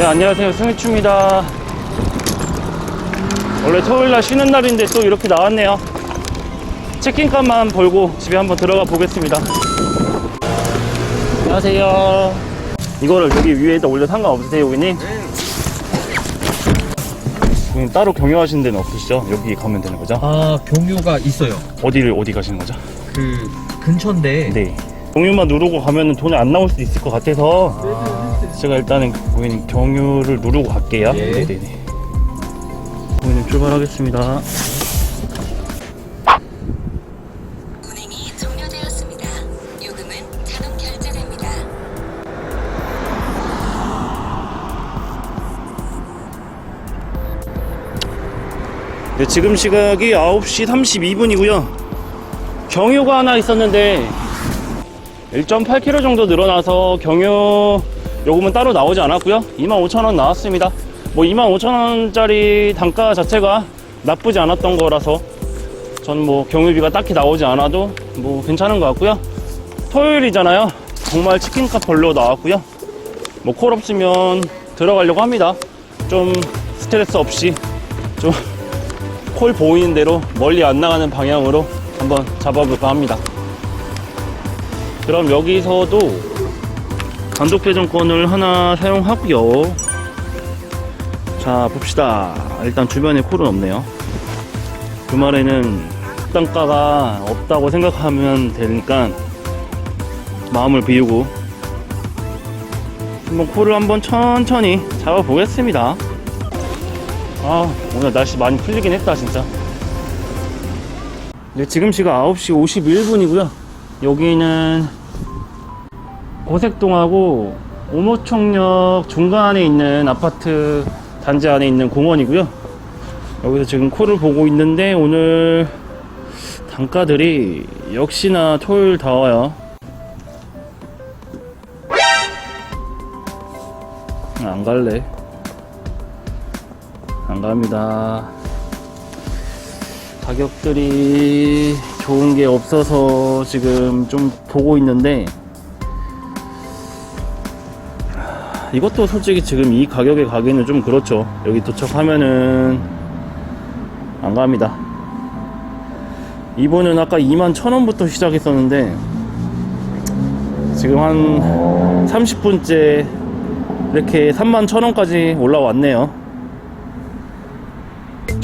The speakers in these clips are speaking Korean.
네, 안녕하세요. 승희추입니다. 원래 토요일날 쉬는 날인데 또 이렇게 나왔네요. 치킨값만 벌고 집에 한번 들어가 보겠습니다. 안녕하세요. 이거를 여기 위에다 올려 상관없으세요, 고객님? 고객님 따로 경유하시는 데는 없으시죠? 여기 가면 되는 거죠? 아 경유가 있어요. 어디를 어디 가시는 거죠? 그 근처인데. 네. 경유만 누르고 가면 돈이 안 나올 수도 있을 것 같아서 아, 제가 일단은 고객님 경유를 누르고 갈게요. 예. 네네네. 고객님 출발하겠습니다. 운행이 종료되었습니다. 요금은 자동 결제됩니다. 네, 지금 시각이 9시 32분이고요. 경유가 하나 있었는데 1.8km 정도 늘어나서 경유 요금은 따로 나오지 않았고요. 25,000원 나왔습니다. 뭐 25,000원짜리 단가 자체가 나쁘지 않았던 거라서 저는 뭐 경유비가 딱히 나오지 않아도 뭐 괜찮은 것 같고요. 토요일이잖아요. 정말 치킨값 별로 나왔고요. 뭐 콜 없으면 들어가려고 합니다. 좀 스트레스 없이 좀 콜 보이는 대로 멀리 안 나가는 방향으로 한번 잡아볼까 합니다. 그럼 여기서도 단독 배정권을 하나 사용하고요. 자 봅시다. 일단 주변에 콜은 없네요. 주말에는 단가가 없다고 생각하면 되니까 마음을 비우고 한번 콜을 한번 천천히 잡아보겠습니다. 아 오늘 날씨 많이 풀리긴 했다 진짜 네 지금 시각 9시 51분이고요 여기는 고색동하고 오모청역 중간에 있는 아파트 단지 안에 있는 공원이고요. 여기서 지금 콜을 보고 있는데 오늘 단가들이 역시나 토요일 다 와요. 안 갈래. 안 갑니다. 가격들이 좋은 게 없어서 지금 좀 보고 있는데 하, 이것도 솔직히 지금 이 가격에 가기는 좀 그렇죠. 여기 도착하면은 안 갑니다. 이번은 아까 2만 1,000원부터 시작했었는데 지금 한 30분째 이렇게 3만 1,000원까지 올라왔네요.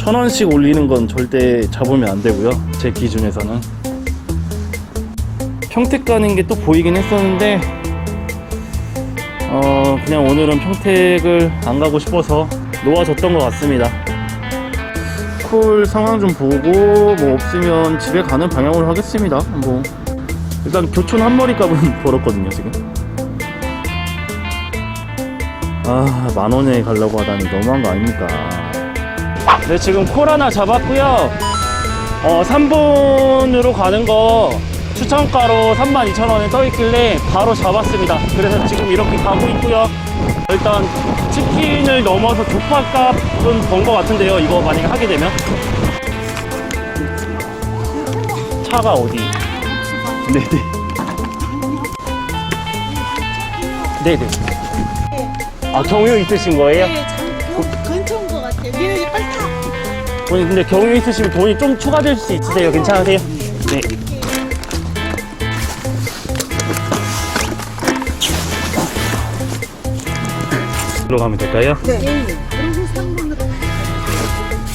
천 원씩 올리는 건 절대 잡으면 안 되고요. 제 기준에서는. 평택 가는 게 또 보이긴 했었는데, 어, 그냥 오늘은 평택을 안 가고 싶어서 놓아줬던 것 같습니다. 콜 상황 좀 보고, 뭐 없으면 집에 가는 방향으로 하겠습니다. 뭐, 일단 교촌 한 머리 값은 벌었거든요, 지금. 아, 만 원에 가려고 하다니 너무한 거 아닙니까? 네, 지금 콜 하나 잡았고요. 어, 3분으로 가는 거 추천가로 32,000원에 떠 있길래 바로 잡았습니다. 그래서 지금 이렇게 가고 있고요. 일단 치킨을 넘어서 족발값은 번 것 같은데요. 이거 만약에 하게 되면 차가 어디? 네네. 네네. 아 경유 있으신 거예요? 돈이 근데 경유 있으시면 돈이 좀 추가될 수 있으세요? 괜찮으세요? 네. 들어가면 될까요? 네. 그리고 상문으로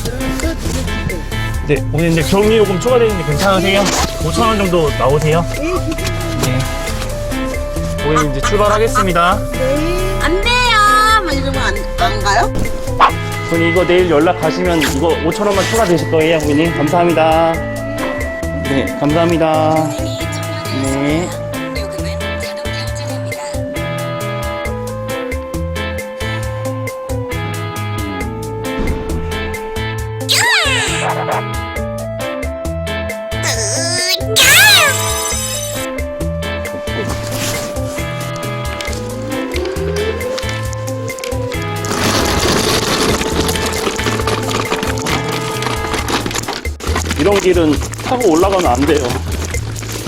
들어서 드릴게요. 네. 오늘 이제 경유 요금 추가되는데 괜찮으세요? 5,000원 정도 나오세요? 네. 네. 오늘 이제 출발하겠습니다. 네. 안 돼요. 막 이러면 안, 안 가요? 손님 이거 내일 연락 가시면 이거 5,000원만 추가되실 거예요, 고객님. 감사합니다. 네, 감사합니다. 운 이런 길은 타고 올라가면 안 돼요.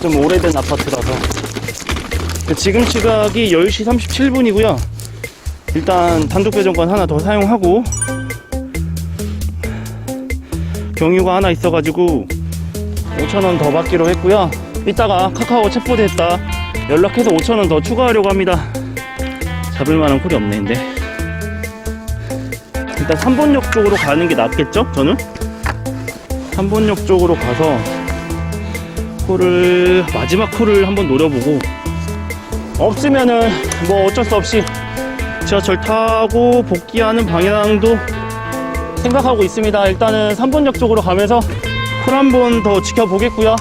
좀 오래된 아파트라서. 지금 시각이 10시 37분이고요. 일단 단독 배정권 하나 더 사용하고 경유가 하나 있어가지고 5천원 더 받기로 했고요 이따가 카카오 했다 연락해서 5천원 더 추가하려고 합니다 잡을 만한 콜이 없네 근데 일단 3번역 쪽으로 가는 게 낫겠죠 저는 3번역 쪽으로 가서 콜을 마지막 콜을 한번 노려보고 없으면은 뭐 어쩔 수 없이 지하철 타고 복귀하는 방향도 생각하고 있습니다. 일단은 3번역 쪽으로 가면서 콜 한 번 더 지켜보겠고요.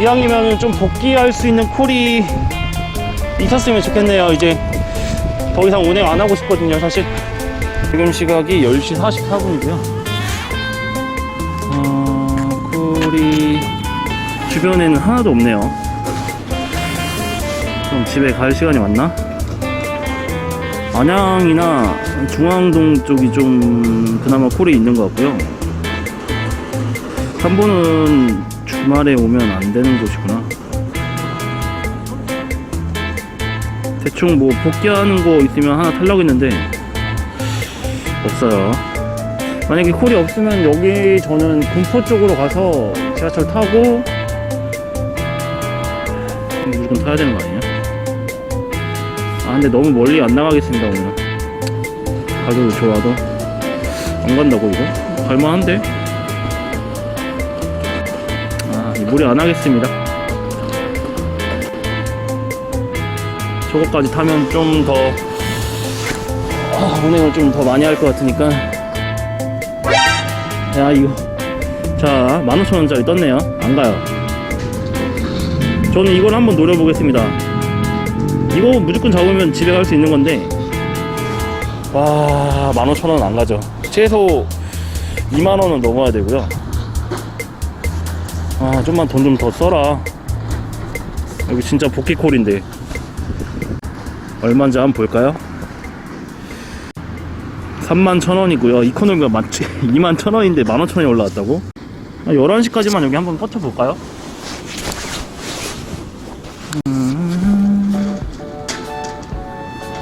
이왕이면 좀 복귀할 수 있는 콜이 있었으면 좋겠네요. 이제 더 이상 운행 안 하고 싶거든요, 사실. 지금 시각이 10시 44분이고요. 어, 콜이 주변에는 하나도 없네요. 그럼 집에 갈 시간이 왔나? 안양이나 중앙동 쪽이 좀 그나마 콜이 있는 것 같고요. 3번은 주말에 오면 안 되는 곳이구나. 대충 뭐 복귀하는 거 있으면 하나 탈라고 했는데 없어요. 만약에 콜이 없으면 여기 저는 군포 쪽으로 가서 지하철 타고 무조건 타야 되는 거 아니에요? 아 근데 너무 멀리 안 나가겠습니다 오늘 가격이 좋아도 안 간다고 이거? 갈만한데? 아이 무리 안 하겠습니다 저거까지 타면 좀더 아, 운행을 좀 더 많이 할 것 같으니까 야 이거. 자 15,000원짜리 떴네요. 안 가요. 저는 이걸 한번 노려보겠습니다. 이거 무조건 잡으면 집에 갈 수 있는 건데. 와 15,000원 안 가죠. 최소 2만원은 넘어야 되고요. 아 좀만 돈 좀 더 써라. 여기 진짜 복귀콜인데. 얼마인지 한번 볼까요? 3만 1,000원이고요 이코노미가 맞지 2만 1,000원인데 15,000원이 올라왔다고? 11시까지만 여기 한번 버텨볼까요?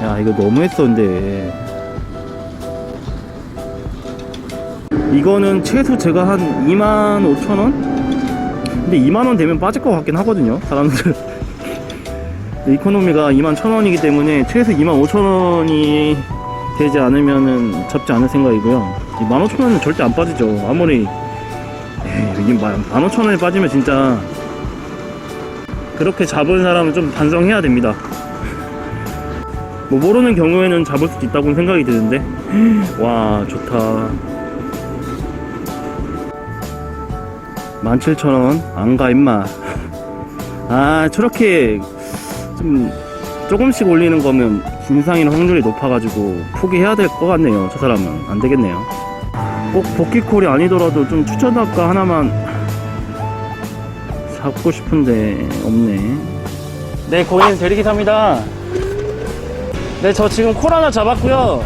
야 이거 너무했어 근데 이거는 최소 제가 한 2만 5천 원? 근데 2만 원 되면 빠질 것 같긴 하거든요 사람들 이코노미가 2만 1천 원이기 때문에 최소 2만 5천 원이 되지 않으면은 잡지 않을 생각이고요. 2만 5천 원은 절대 안 빠지죠. 아무리 이게 1만 5천 원에 빠지면 진짜 그렇게 잡은 사람은 좀 반성해야 됩니다. 뭐 모르는 경우에는 잡을 수도 있다고 생각이 드는데. 와 좋다. 17,000원? 안 가 임마. 아 저렇게 좀 조금씩 올리는 거면 진상인 확률이 높아가지고 포기해야 될 것 같네요 저 사람은 안 되겠네요 꼭 복귀콜이 아니더라도 좀 추천할까 하나만 사고 싶은데 없네 네 고인 대리기사입니다 네, 저 지금 콜 하나 잡았고요.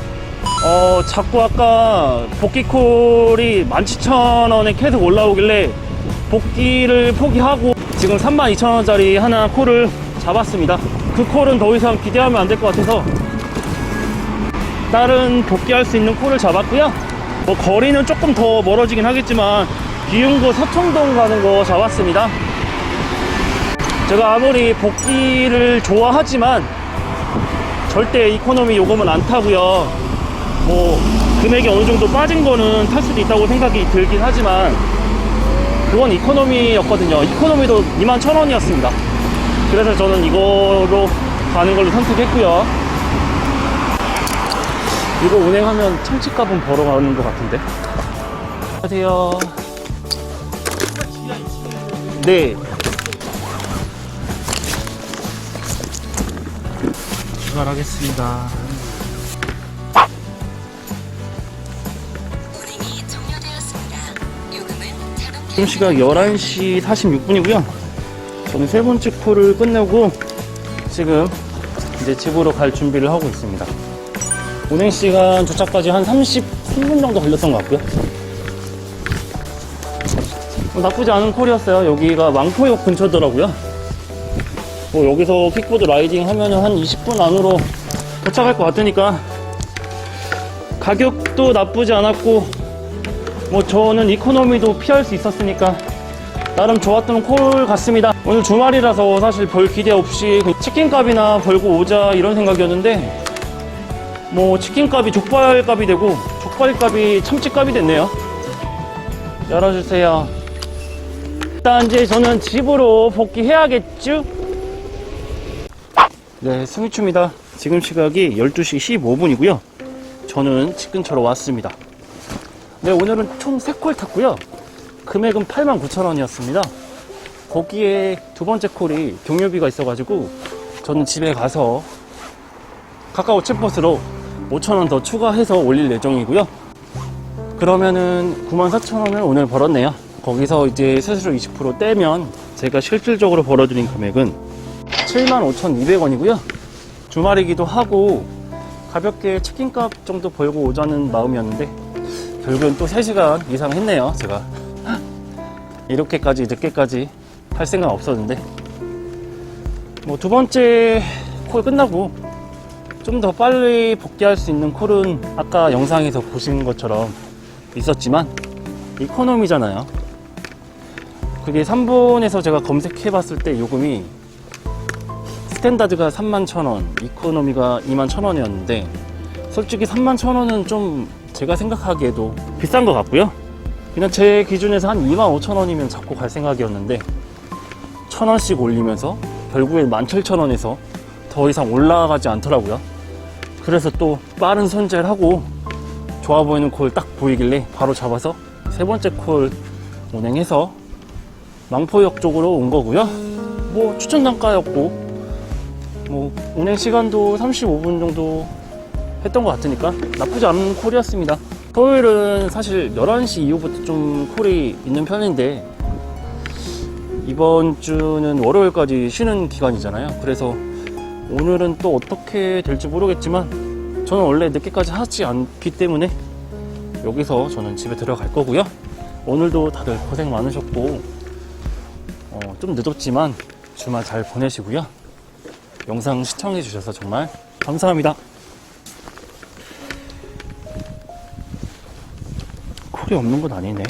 어, 자꾸 아까 복귀콜이 17,000원에 계속 올라오길래 복귀를 포기하고 지금 32,000원짜리 하나 콜을 잡았습니다. 그 콜은 더 이상 기대하면 안 될 것 같아서 다른 복귀할 수 있는 콜을 잡았고요. 뭐 거리는 조금 더 멀어지긴 하겠지만 비운구 서청동 가는 거 잡았습니다. 제가 아무리 복귀를 좋아하지만 절대 이코노미 요금은 안 타고요. 뭐 금액이 어느 정도 빠진 거는 탈 수도 있다고 생각이 들긴 하지만 그건 이코노미였거든요. 이코노미도 2만 천 원이었습니다. 그래서 저는 이거로 가는 걸로 선택했고요. 이거 운행하면 참치값은 벌어가는 것 같은데. 안녕하세요. 네. 출발하겠습니다. 지금 시각 11시 46분이고요. 저는 세 번째 콜을 끝내고 지금 이제 집으로 갈 준비를 하고 있습니다. 운행 시간 도착까지 한 33분 정도 걸렸던 것 같고요. 뭐 나쁘지 않은 콜이었어요. 여기가 왕포역 근처더라고요. 뭐 여기서 킥보드 라이딩 하면은 한 20분 안으로 도착할 것 같으니까 가격도 나쁘지 않았고 뭐 저는 이코노미도 피할 수 있었으니까 나름 좋았던 콜 같습니다. 오늘 주말이라서 사실 별 기대 없이 그 치킨값이나 벌고 오자 이런 생각이었는데 뭐 치킨값이 족발값이 되고 족발값이 참치값이 됐네요. 열어주세요. 일단 이제 저는 집으로 복귀해야겠죠? 네, 승희추입니다. 지금 시각이 12시 15분이고요. 저는 집 근처로 왔습니다. 네, 오늘은 총 3콜 탔고요. 금액은 89,000원이었습니다. 거기에 두 번째 콜이 경유비가 있어가지고 저는 집에 가서 카카오 챗버스로 5,000원 더 추가해서 올릴 예정이고요. 그러면은 94,000원을 오늘 벌었네요. 거기서 이제 세수료 20% 떼면 제가 실질적으로 벌어들인 금액은 75,200원이고요. 주말이기도 하고 가볍게 치킨값 정도 벌고 오자는 마음이었는데 결국엔 또 3시간 이상 했네요. 제가 이렇게까지 늦게까지 할 생각 없었는데 뭐 두 번째 콜 끝나고 좀 더 빨리 복귀할 수 있는 콜은 아까 영상에서 보신 것처럼 있었지만 이코노미잖아요. 그게 3분에서 제가 검색해 봤을 때 요금이 스탠다드가 31,000원, 이코노미가 21,000원이었는데 솔직히 31,000원은 좀 제가 생각하기에도 비싼 것 같고요. 그냥 제 기준에서 한 25,000원이면 잡고 갈 생각이었는데 1,000원씩 올리면서 결국엔 17,000원에서 더 이상 올라가지 않더라고요. 그래서 또 빠른 손질 하고 좋아 보이는 콜 딱 보이길래 바로 잡아서 세 번째 콜 운행해서 망포역 쪽으로 온 거고요. 뭐 추천 단가였고 뭐 운행 시간도 35분 정도 했던 것 같으니까 나쁘지 않은 콜이었습니다. 토요일은 사실 11시 이후부터 좀 콜이 있는 편인데 이번 주는 월요일까지 쉬는 기간이잖아요. 그래서 오늘은 또 어떻게 될지 모르겠지만 저는 원래 늦게까지 하지 않기 때문에 여기서 저는 집에 들어갈 거고요. 오늘도 다들 고생 많으셨고 어, 좀 늦었지만 주말 잘 보내시고요. 영상 시청해 주셔서 정말 감사합니다. 없는 건 아니네.